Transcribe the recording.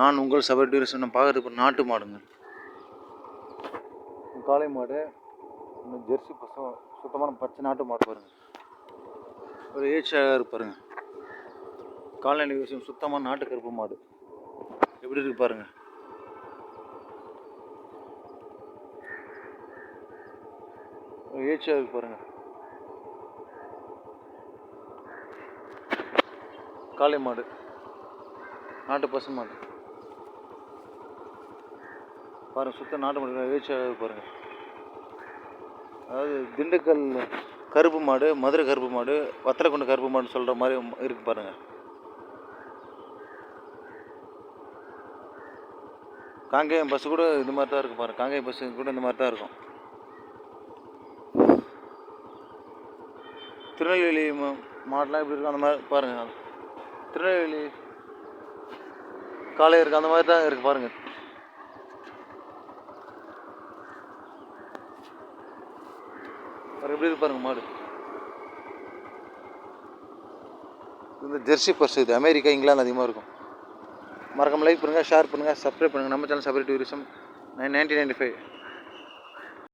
நான் உங்கள் சபர் டூரிஸ்ட் நான் பார்க்குறது நாட்டு மாடுங்க காளை மாடு இன்னும் ஜெர்சி பசம் சுத்தமான பச்சை நாட்டு மாடு பாருங்கள். ஒரு ஏச்சியாக இருப்பாருங்க கால்நடை விஷயம் சுத்தமான நாட்டு கருப்பு மாடு. எப்படி இருக்கு பாருங்க ஒரு ஏச்சாக இருக்கு பாருங்க காளை மாடு நாட்டு பசு மாடு. பாருங்கள் சுத்த நாட்டு மாடு ஏச்சாக பாருங்கள் அதாவது திண்டுக்கல் கருப்பு மாடு மதுரை கருப்பு மாடு வத்தலக்குண்டு கருப்பு மாடுன்னு சொல்கிற மாதிரி இருக்கு பாருங்கள் காங்கேயம் பஸ் கூட இந்த மாதிரி தான் இருக்கும் பாருங்கள் காங்கேயம் பஸ் கூட இந்த மாதிரி தான் இருக்கும். திருநெல்வேலி மா- மாடெலாம் எப்படி இருக்கும் அந்த மாதிரி பாருங்கள் திருநெல்வேலி காலை இருக்குது அந்த மாதிரி தான் இருக்குது பாருங்கள் பாருங்க எப்படி இருப்பாருங்க மாடு. இந்த ஜெர்சி பர்ஸ் இது அமெரிக்கா இங்கிலாந்து அதிகமாக இருக்கும். மறக்காம லைக் பண்ணுங்கள் ஷேர் பண்ணுங்கள் சப்ஸ்கிரைப் பண்ணுங்கள் நம்ம channel Sabari tourism nine nineteen ninety five